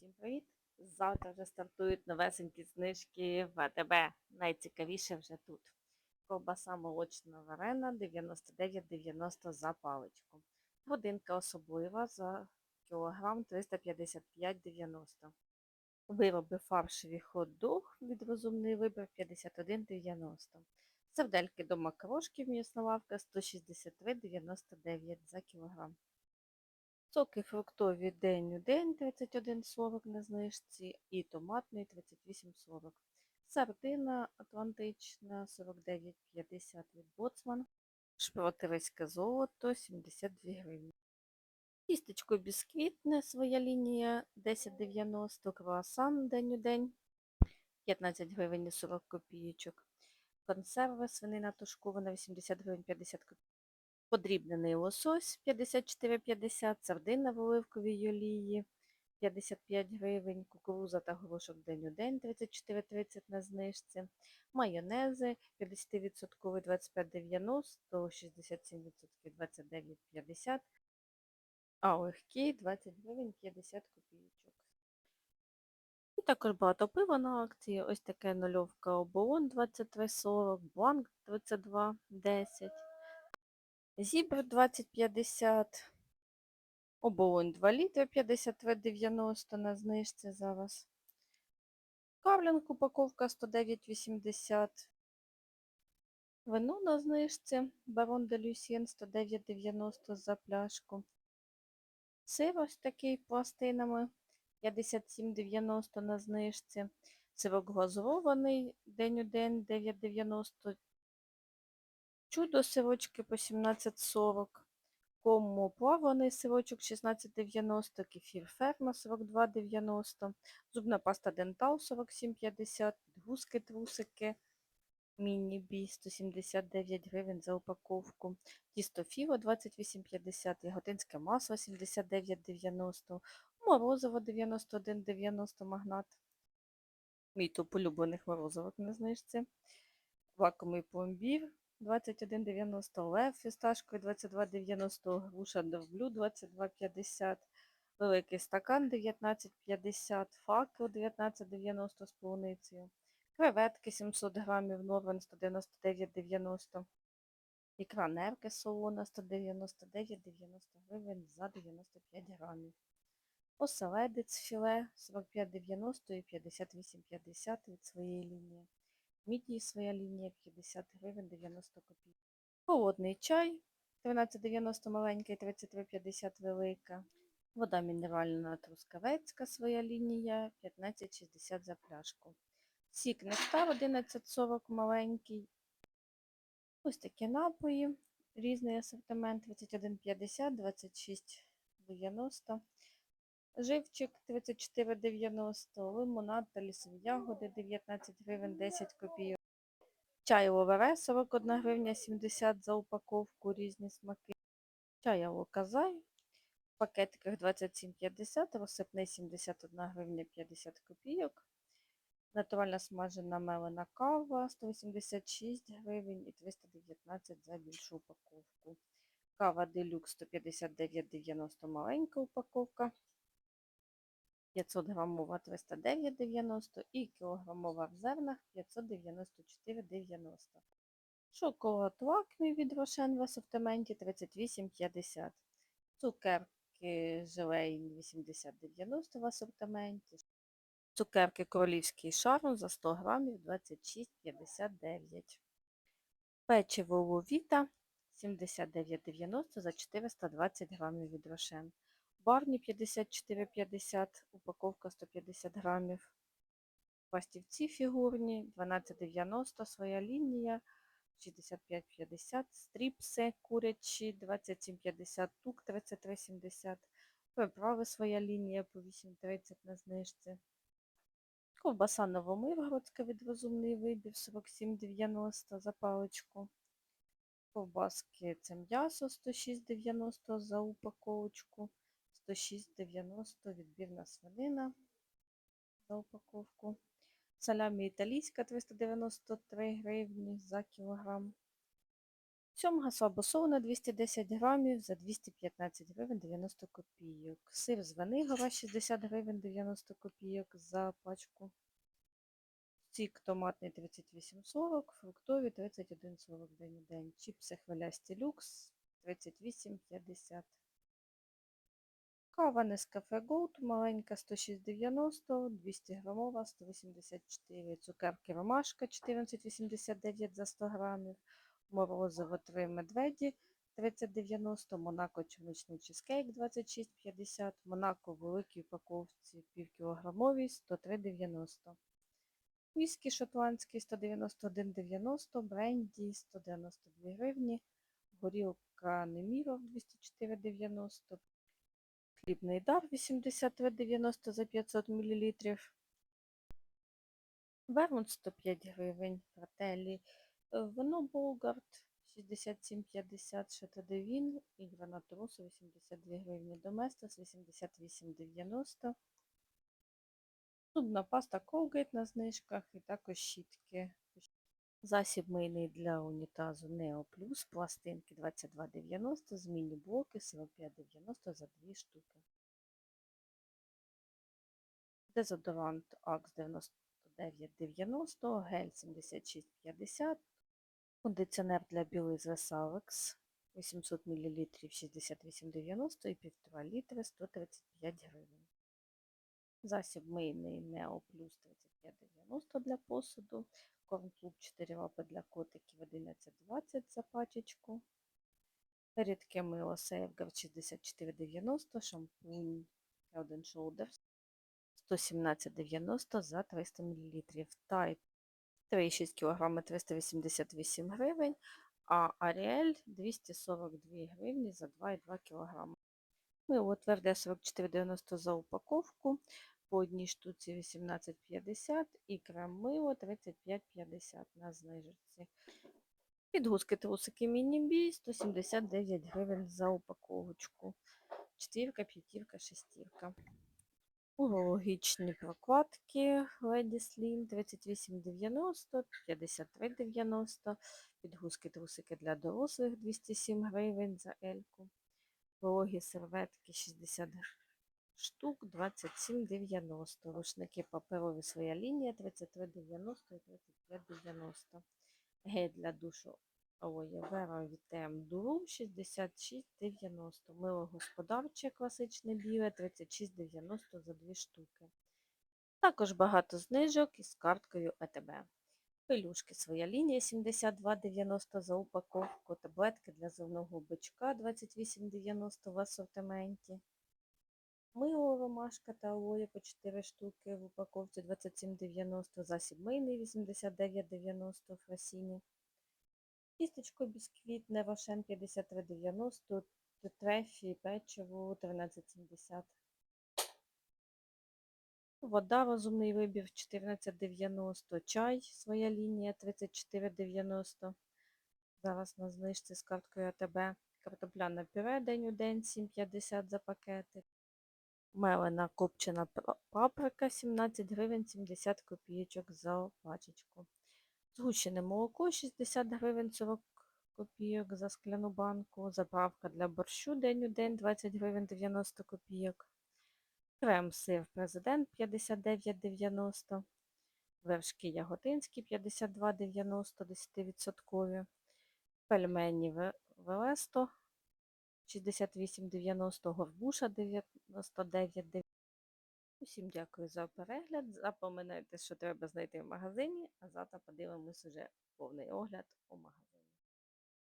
Всім привіт! Завтра вже стартують новесенькі знижки в АТБ. Найцікавіше вже тут. Ковбаса молочна варена 99,90 за паличку. Годинка особлива за кілограм 355,90. Вироби фаршеві хот-дог від розумний вибір 51,90. Савдельки до макарошків м'ясна лавка 163,99 за кілограм. Соки фруктові день у день 31,40 на знижці і томатний 38,40. Сардина атлантична 49,50 від Боцман. Шпротириське золото 72 гривні. Тістечко бісквітне своя лінія 10,90 круасан день у день 15 гривень і 40 копійочок. Консерва свинина тушкована 80 гривень 50 копійок. Подрібнений лосось 54,50, сардина в оливковій олії 55 гривень, кукуруза та горошок день у день 34,30 на знижці, майонези 50% 25,90, 67% 29,50, а легкі 20 гривень 50 копійочок. І також багато пива на акції. Ось таке нульовка оболон 23,40, бланк 32,10. Зібр 2050, оболонь 2 літри 53,90 на знижці зараз. Карлінг упаковка 109,80. Вино на знижці. Барон де Люсьєн 109,90 за пляшку. Сир ось такий пластинами 57,90 на знижці. Сирок глазурований день у день 9,90 Чудо сирочки по 17,40. Кому плаваний сирочок 16,90, кефір ферма 42,90, зубна паста дентал 47,50, підгузки трусики, міні-бій 179 гривень за упаковку, тісто фіво 28,50, яготинське масло 79,90, морозиво 91,90 магнат. Мій топ улюблених морозивок на знижці. Вакуумний пломбір 21,90 лев фісташкою 22,90 груша довблю 22,50 великий стакан 19,50 факел 19,90 з полуницею. Креветки 700 грамів норвен 199,90 ікра нерки солона 199,90 гривень за 95 грамів. Оселедець філе 45,90 і 58,50 від своєї лінії Мідії своя лінія 50 гривень 90 копійок. Холодний чай 13,90 маленький, 33,50 велика. Вода мінеральна трускавецька своя лінія 15,60 за пляшку. Сік нектар 11,40 маленький. Ось такі напої. Різний асортимент 21,50, 26,90. Живчик 34,90, лимонад та лісові ягоди 19 гривень 10 копійок. Чай ловере 41 гривня 70 за упаковку, різні смаки. Чай локазай в пакетиках 27,50, розсипний 71 гривня 50 копійок. Натуральна смажена мелена кава 186 гривень і 319 за більшу упаковку. Кава делюкс 159,90 маленька упаковка. 500 грамова 309,90 і кілограмова в зернах 594,90. Шоколад лакмі від Рошен в асортименті 38,50. Цукерки желейні 80,90 в асортименті. Цукерки королівський шарм за 100 грамів 26,59. Печиво ловіта 79,90 за 420 грамів від Рошен. Барні 54,50, упаковка 150 грамів. Пластівці фігурні 12,90, своя лінія 65,50, стріпси курячі 27,50, тук 33,70, приправи своя лінія по 8,30 на знижці. Ковбаса Новомиргородська від розумний вибір 47,90 за паличку. Ковбаски це м'ясо 106,90 за упаковочку. 106,90 відбірна свинина за упаковку. Салямі італійська 393 гривні за кілограм. Цьомга слабосолена 210 грамів за 215 гривень 90 копійок. Сир з Венигова 60 гривень 90 копійок за пачку. Сік томатний 38,40, фруктові 31,40 день у день. Чіпси хвилясті люкс 38,50. Кава Nescafe Gold маленька 106,90, 200 грамова 184. Цукерки Ромашка 14,89 за 100 грамів. Морозиво 3 медведі 30,90, Монако чорничний чизкейк 26,50, Монако в великій упаковці півкілограмовій 103,90. Віскі шотландський 191,90, бренді 192 гривні, горілка Неміров 204,90, хлібний дар 83,90 за 500 мл, вермут 105 гривень, фрателі, е, вино Болгард 67,50, Шатадевін і гранат 82 гривні, Доместос 88,90. Зубна паста Colgate на знижках і також щітки. Засіб мийний для унітазу Neo Plus, пластинки 22,90, змінні блоки 45,90 за 2 штуки. Дезодорант Axe 99,90, гель 76,50, кондиціонер для білизни Salex 800 мл 68,90 і 1,5 літри 135 гривень. Засіб мийний Neo Plus 35,90 для посуду. Корм клуб 4 лапи для котиків 11,20 за пачечку. Рідке мило Safeguard 64,90, шампунь Head Shoulders 117,90 за 300 мл. Тайд 3,6 кг 388 гривень, а Ariel 242 гривні за 2,2 кг. Мило тверде 44,90 за упаковку, по одній штуці 18,50 і крем мило 35,50 на знижці. Підгузки трусики міні-бій 179 гривень за упаковочку. Четвірка, п'ятірка, шестірка. Урологічні прокладки Lady Slim 38,90, 53,90. Підгузки трусики для дорослих 207 гривень за ельку. Вологі серветки 60 штук 27,90. Рушники паперові своя лінія 33,90 і 35,90. Гель для душу Vera Vitem Durum 66,90. Мило господарче класичне біле 36,90 за 2 штуки. Також багато знижок із карткою АТБ. Пелюшки своя лінія 72,90 за упаковку, таблетки для зерного бичка 28,90 в асортименті. Мило ромашка та алоє по 4 штуки в упаковці 27,90, засіб мийний 89,90 в фасіні. Тістечко бісквітне Рошен 53,90, трефі печиво 13,70. Вода розумний вибір 14,90, чай своя лінія 34,90. Зараз на знижці з карткою АТБ. Картопляне пюре день у день 7,50 за пакетик. Мелена копчена паприка 17 гривень 70 копійочок за пачечку. Згущене молоко 60 гривень 40 копійок за скляну банку. Заправка для борщу день у день 20 гривень 90 копійок. Крем сир президент 59,90. Вершки яготинські 52,90 10%. Пельмені Велесто 68,90, горбуша 99,90. Усім дякую за перегляд. Запам'ятайте, що треба знайти в магазині, а завтра подивимось уже повний огляд у магазині.